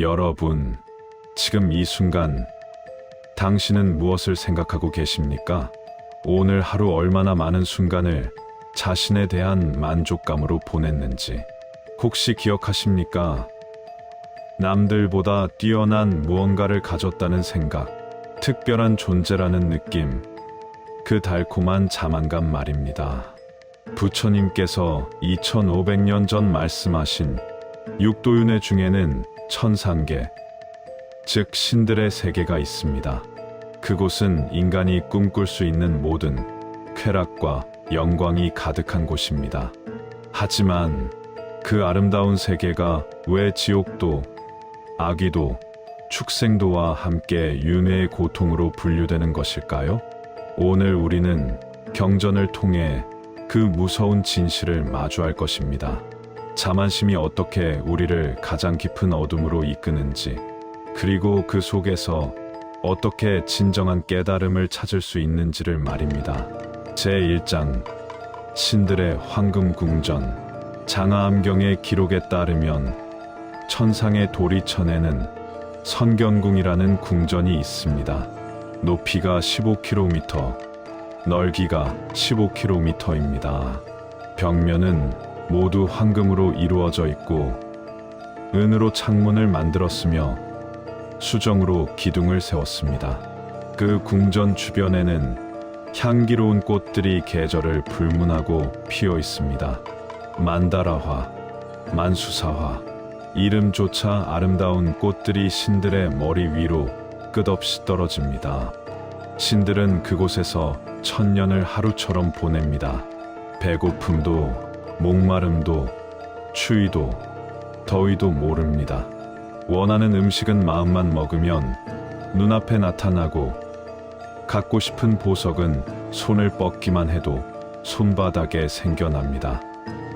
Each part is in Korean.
여러분, 지금 이 순간 당신은 무엇을 생각하고 계십니까? 오늘 하루 얼마나 많은 순간을 자신에 대한 만족감으로 보냈는지 혹시 기억하십니까? 남들보다 뛰어난 무언가를 가졌다는 생각, 특별한 존재라는 느낌, 그 달콤한 자만감 말입니다. 부처님께서 2500년 전 말씀하신 육도윤회 중에는 천상계, 즉 신들의 세계가 있습니다. 그곳은 인간이 꿈꿀 수 있는 모든 쾌락과 영광이 가득한 곳입니다. 하지만 그 아름다운 세계가 왜 지옥도, 아기도, 축생도와 함께 윤회의 고통으로 분류되는 것일까요? 오늘 우리는 경전을 통해 그 무서운 진실을 마주할 것입니다. 자만심이 어떻게 우리를 가장 깊은 어둠으로 이끄는지, 그리고 그 속에서 어떻게 진정한 깨달음을 찾을 수 있는지를 말입니다. 제1장 신들의 황금 궁전 장하암경의 기록에 따르면 천상의 도리천에는 선견궁이라는 궁전이 있습니다. 높이가 15km, 넓기가 15km입니다. 벽면은 모두 황금으로 이루어져 있고 은으로 창문을 만들었으며 수정으로 기둥을 세웠습니다. 그 궁전 주변에는 향기로운 꽃들이 계절을 불문하고 피어 있습니다. 만다라화, 만수사화, 이름조차 아름다운 꽃들이 신들의 머리 위로 끝없이 떨어집니다. 신들은 그곳에서 천년을 하루처럼 보냅니다. 배고픔도, 목마름도, 추위도, 더위도 모릅니다. 원하는 음식은 마음만 먹으면 눈앞에 나타나고 갖고 싶은 보석은 손을 뻗기만 해도 손바닥에 생겨납니다.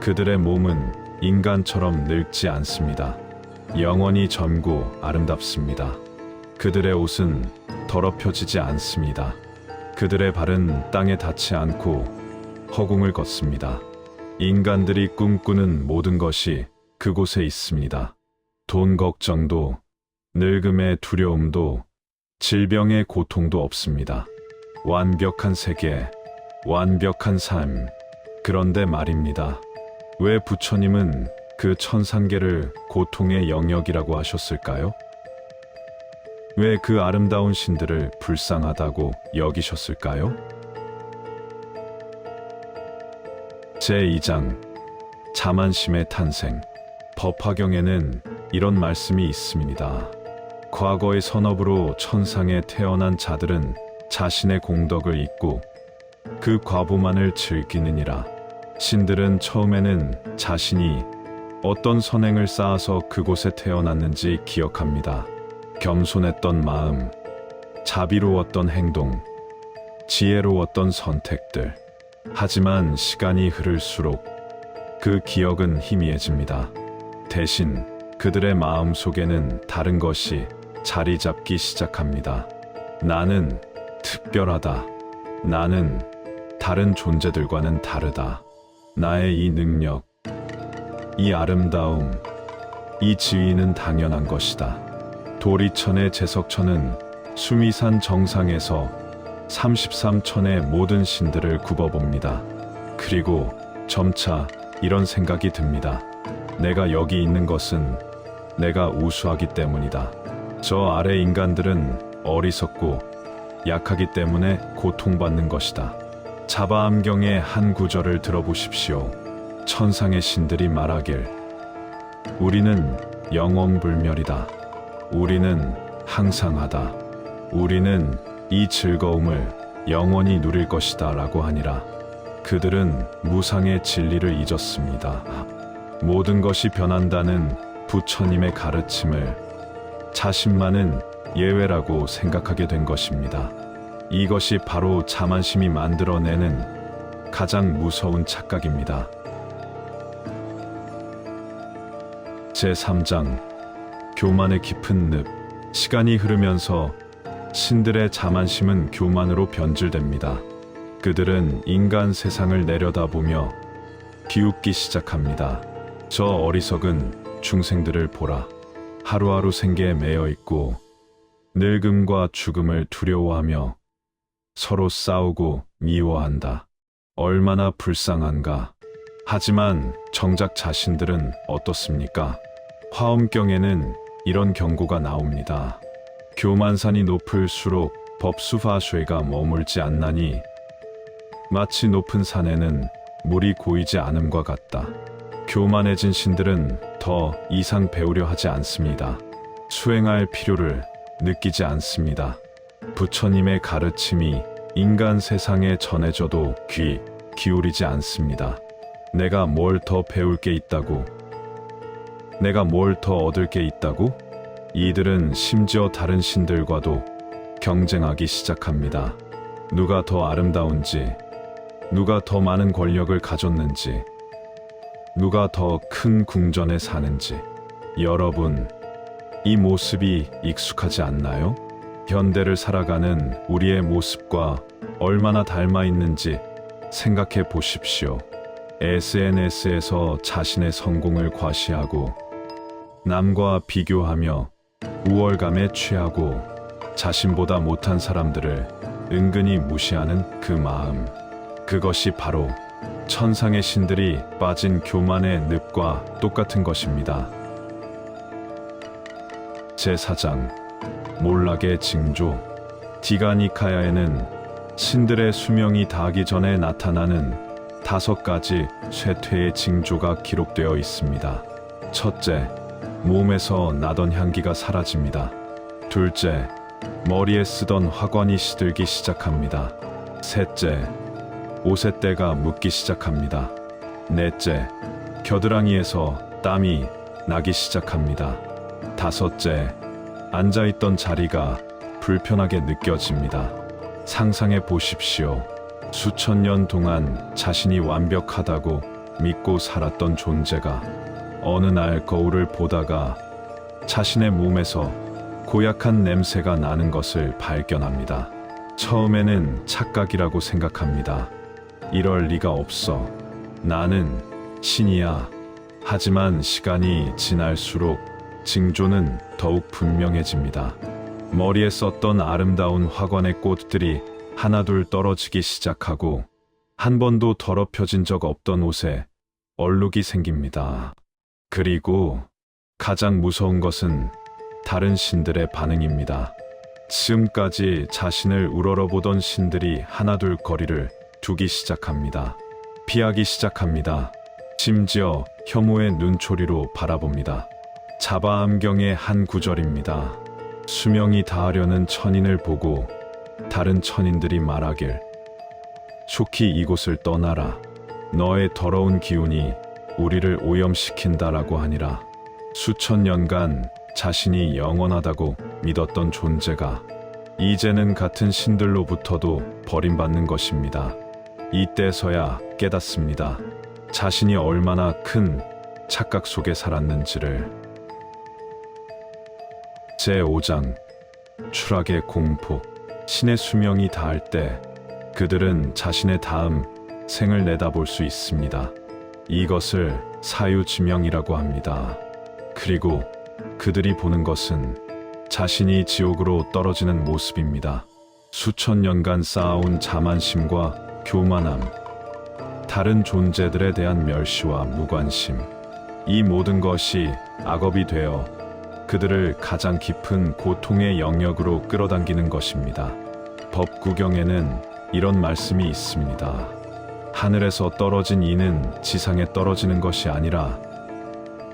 그들의 몸은 인간처럼 늙지 않습니다. 영원히 젊고 아름답습니다. 그들의 옷은 더럽혀지지 않습니다. 그들의 발은 땅에 닿지 않고 허공을 걷습니다. 인간들이 꿈꾸는 모든 것이 그곳에 있습니다. 돈 걱정도, 늙음의 두려움도, 질병의 고통도 없습니다. 완벽한 세계, 완벽한 삶. 그런데 말입니다. 왜 부처님은 그 천상계를 고통의 영역이라고 하셨을까요? 왜 그 아름다운 신들을 불쌍하다고 여기셨을까요? 제2장 자만심의 탄생 법화경에는 이런 말씀이 있습니다. 과거의 선업으로 천상에 태어난 자들은 자신의 공덕을 잊고 그 과보만을 즐기느니라. 신들은 처음에는 자신이 어떤 선행을 쌓아서 그곳에 태어났는지 기억합니다. 겸손했던 마음, 자비로웠던 행동, 지혜로웠던 선택들. 하지만 시간이 흐를수록 그 기억은 희미해집니다. 대신 그들의 마음 속에는 다른 것이 자리 잡기 시작합니다. 나는 특별하다. 나는 다른 존재들과는 다르다. 나의 이 능력, 이 아름다움, 이 지위는 당연한 것이다. 도리천의 제석천은 수미산 정상에서 33천의 모든 신들을 굽어봅니다. 그리고 점차 이런 생각이 듭니다. 내가 여기 있는 것은 내가 우수하기 때문이다. 저 아래 인간들은 어리석고 약하기 때문에 고통받는 것이다. 자바암경의 한 구절을 들어보십시오. 천상의 신들이 말하길 우리는 영원불멸이다. 우리는 항상하다. 우리는 이 즐거움을 영원히 누릴 것이다 라고 하니라. 그들은 무상의 진리를 잊었습니다. 모든 것이 변한다는 부처님의 가르침을 자신만은 예외라고 생각하게 된 것입니다. 이것이 바로 자만심이 만들어내는 가장 무서운 착각입니다. 제3장 교만의 깊은 늪 시간이 흐르면서 신들의 자만심은 교만으로 변질됩니다. 그들은 인간 세상을 내려다보며 비웃기 시작합니다. 저 어리석은 중생들을 보라. 하루하루 생계에 매여 있고 늙음과 죽음을 두려워하며 서로 싸우고 미워한다. 얼마나 불쌍한가. 하지만 정작 자신들은 어떻습니까? 화엄경에는 이런 경고가 나옵니다. 교만산이 높을수록 법수화쇠가 머물지 않나니 마치 높은 산에는 물이 고이지 않음과 같다. 교만해진 신들은 더 이상 배우려 하지 않습니다. 수행할 필요를 느끼지 않습니다. 부처님의 가르침이 인간 세상에 전해져도 귀 기울이지 않습니다. 내가 뭘 더 배울 게 있다고? 내가 뭘 더 얻을 게 있다고? 이들은 심지어 다른 신들과도 경쟁하기 시작합니다. 누가 더 아름다운지, 누가 더 많은 권력을 가졌는지, 누가 더 큰 궁전에 사는지. 여러분, 이 모습이 익숙하지 않나요? 현대를 살아가는 우리의 모습과 얼마나 닮아 있는지 생각해 보십시오. SNS에서 자신의 성공을 과시하고 남과 비교하며 우월감에 취하고 자신보다 못한 사람들을 은근히 무시하는 그 마음. 그것이 바로 천상의 신들이 빠진 교만의 늪과 똑같은 것입니다. 제4장 몰락의 징조 디가니카야에는 신들의 수명이 다하기 전에 나타나는 다섯 가지 쇠퇴의 징조가 기록되어 있습니다. 첫째, 몸에서 나던 향기가 사라집니다. 둘째, 머리에 쓰던 화관이 시들기 시작합니다. 셋째, 때가 묻기 시작합니다. 넷째, 겨드랑이에서 땀이 나기 시작합니다. 다섯째, 앉아있던 자리가 불편하게 느껴집니다. 상상해 보십시오. 수천 년 동안 자신이 완벽하다고 믿고 살았던 존재가 어느 날 거울을 보다가 자신의 몸에서 고약한 냄새가 나는 것을 발견합니다. 처음에는 착각이라고 생각합니다. 이럴 리가 없어. 나는 신이야. 하지만 시간이 지날수록 징조는 더욱 분명해집니다. 머리에 썼던 아름다운 화관의 꽃들이 하나둘 떨어지기 시작하고 한 번도 더럽혀진 적 없던 옷에 얼룩이 생깁니다. 그리고 가장 무서운 것은 다른 신들의 반응입니다. 지금까지 자신을 우러러보던 신들이 하나둘 거리를 두기 시작합니다. 피하기 시작합니다. 심지어 혐오의 눈초리로 바라봅니다. 자바암경의 한 구절입니다. 수명이 다하려는 천인을 보고 다른 천인들이 말하길 속히 이곳을 떠나라. 너의 더러운 기운이 우리를 오염시킨다라고 하니라. 수천 년간 자신이 영원하다고 믿었던 존재가 이제는 같은 신들로부터도 버림받는 것입니다. 이때서야 깨닫습니다. 자신이 얼마나 큰 착각 속에 살았는지를. 제5장 추락의 공포 신의 수명이 닿을 때 그들은 자신의 다음 생을 내다볼 수 있습니다. 이것을 사유지명이라고 합니다. 그리고 그들이 보는 것은 자신이 지옥으로 떨어지는 모습입니다. 수천 년간 쌓아온 자만심과 교만함, 다른 존재들에 대한 멸시와 무관심, 이 모든 것이 악업이 되어 그들을 가장 깊은 고통의 영역으로 끌어당기는 것입니다. 법구경에는 이런 말씀이 있습니다. 하늘에서 떨어진 이는 지상에 떨어지는 것이 아니라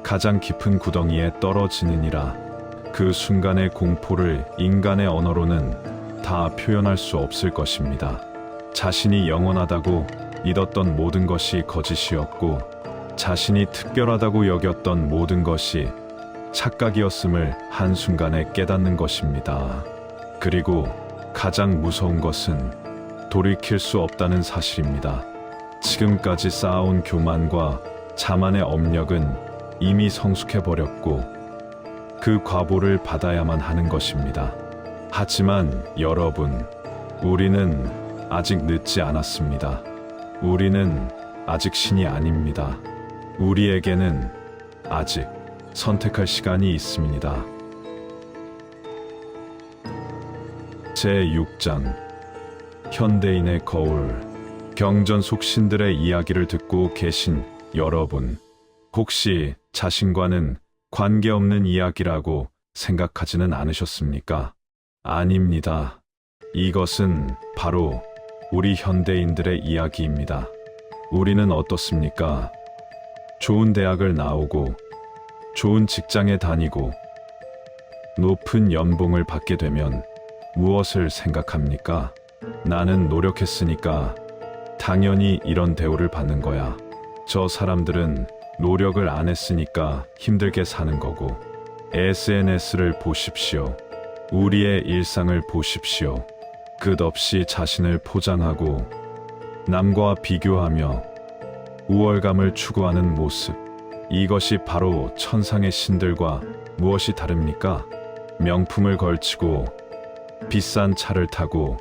가장 깊은 구덩이에 떨어지느니라. 그 순간의 공포를 인간의 언어로는 다 표현할 수 없을 것입니다. 자신이 영원하다고 믿었던 모든 것이 거짓이었고, 자신이 특별하다고 여겼던 모든 것이 착각이었음을 한순간에 깨닫는 것입니다. 그리고 가장 무서운 것은 돌이킬 수 없다는 사실입니다. 지금까지 쌓아온 교만과 자만의 업력은 이미 성숙해 버렸고 그 과보를 받아야만 하는 것입니다. 하지만 여러분, 우리는 아직 늦지 않았습니다. 우리는 아직 신이 아닙니다. 우리에게는 아직 선택할 시간이 있습니다. 제6장 현대인의 거울 경전 속 신들의 이야기를 듣고 계신 여러분 혹시 자신과는 관계없는 이야기라고 생각하지는 않으셨습니까? 아닙니다. 이것은 바로 우리 현대인들의 이야기입니다. 우리는 어떻습니까? 좋은 대학을 나오고 좋은 직장에 다니고 높은 연봉을 받게 되면 무엇을 생각합니까? 나는 노력했으니까 당연히 이런 대우를 받는 거야. 저 사람들은 노력을 안 했으니까 힘들게 사는 거고 SNS를 보십시오. 우리의 일상을 보십시오. 끝없이 자신을 포장하고 남과 비교하며 우월감을 추구하는 모습. 이것이 바로 천상의 신들과 무엇이 다릅니까? 명품을 걸치고 비싼 차를 타고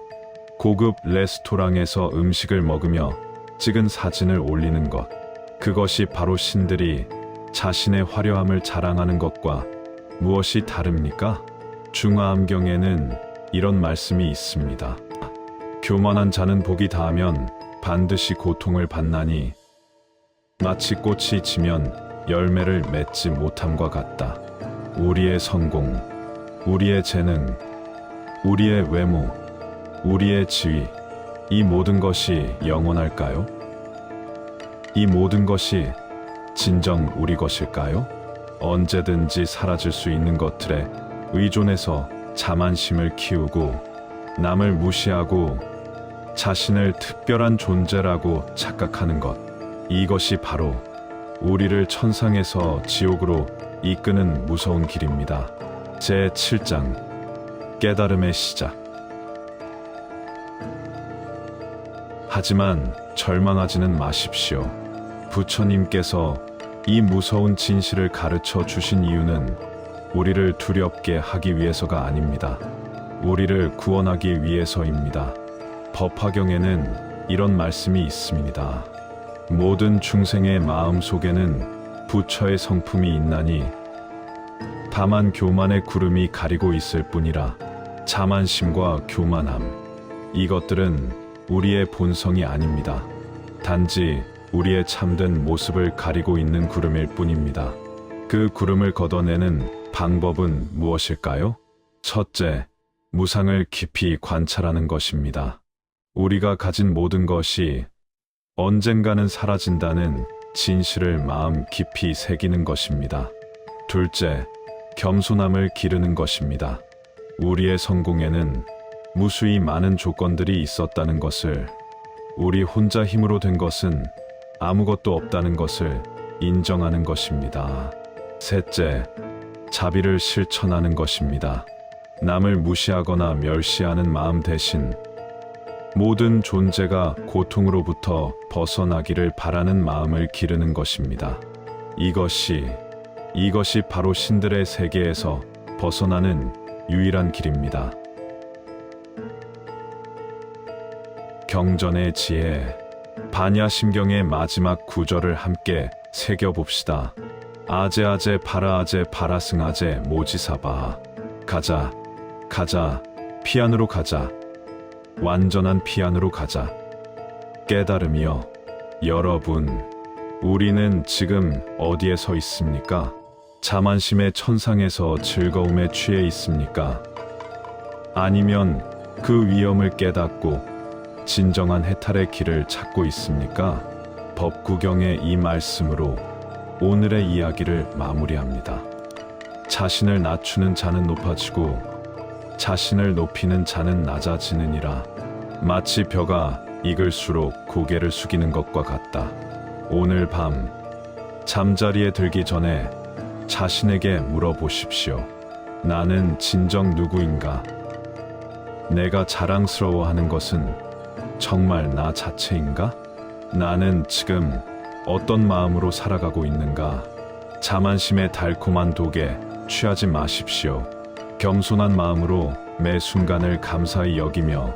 고급 레스토랑에서 음식을 먹으며 찍은 사진을 올리는 것. 그것이 바로 신들이 자신의 화려함을 자랑하는 것과 무엇이 다릅니까? 중화암경에는 이런 말씀이 있습니다. 교만한 자는 복이 닿으면 반드시 고통을 받나니 마치 꽃이 지면 열매를 맺지 못함과 같다. 우리의 성공, 우리의 재능, 우리의 외모, 우리의 지위, 이 모든 것이 영원할까요? 이 모든 것이 진정 우리 것일까요? 언제든지 사라질 수 있는 것들에 의존해서 자만심을 키우고 남을 무시하고 자신을 특별한 존재라고 착각하는 것. 이것이 바로 우리를 천상에서 지옥으로 이끄는 무서운 길입니다. 제 7장 깨달음의 시작. 하지만 절망하지는 마십시오. 부처님께서 이 무서운 진실을 가르쳐 주신 이유는 우리를 두렵게 하기 위해서가 아닙니다. 우리를 구원하기 위해서입니다. 법화경에는 이런 말씀이 있습니다. 모든 중생의 마음 속에는 부처의 성품이 있나니 다만 교만의 구름이 가리고 있을 뿐이라 자만심과 교만함 이것들은 우리의 본성이 아닙니다. 단지 우리의 참된 모습을 가리고 있는 구름일 뿐입니다. 그 구름을 걷어내는 방법은 무엇일까요? 첫째, 무상을 깊이 관찰하는 것입니다. 우리가 가진 모든 것이 언젠가는 사라진다는 진실을 마음 깊이 새기는 것입니다. 둘째, 겸손함을 기르는 것입니다. 우리의 성공에는 무수히 많은 조건들이 있었다는 것을, 우리 혼자 힘으로 된 것은 아무것도 없다는 것을 인정하는 것입니다. 셋째, 자비를 실천하는 것입니다. 남을 무시하거나 멸시하는 마음 대신 모든 존재가 고통으로부터 벗어나기를 바라는 마음을 기르는 것입니다. 이것이, 이것이 바로 신들의 세계에서 벗어나는 유일한 길입니다. 경전의 지혜, 반야심경의 마지막 구절을 함께 새겨봅시다. 아제아제 파라아제 파라승아제 모지사바 가자 가자 피안으로 가자 완전한 피안으로 가자 깨달음이여 여러분 우리는 지금 어디에 서 있습니까? 자만심의 천상에서 즐거움에 취해 있습니까? 아니면 그 위험을 깨닫고 진정한 해탈의 길을 찾고 있습니까? 법구경의 이 말씀으로 오늘의 이야기를 마무리합니다. 자신을 낮추는 자는 높아지고 자신을 높이는 자는 낮아지느니라. 마치 벼가 익을수록 고개를 숙이는 것과 같다. 오늘 밤 잠자리에 들기 전에 자신에게 물어보십시오. 나는 진정 누구인가? 내가 자랑스러워하는 것은 정말 나 자체인가? 나는 지금 어떤 마음으로 살아가고 있는가? 자만심의 달콤한 독에 취하지 마십시오. 겸손한 마음으로 매 순간을 감사히 여기며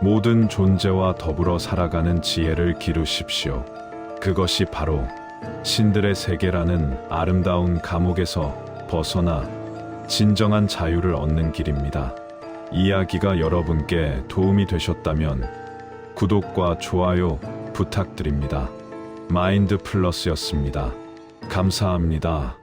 모든 존재와 더불어 살아가는 지혜를 기르십시오. 그것이 바로 신들의 세계라는 아름다운 감옥에서 벗어나 진정한 자유를 얻는 길입니다. 이야기가 여러분께 도움이 되셨다면 구독과 좋아요 부탁드립니다. 마인드 플러스였습니다. 감사합니다.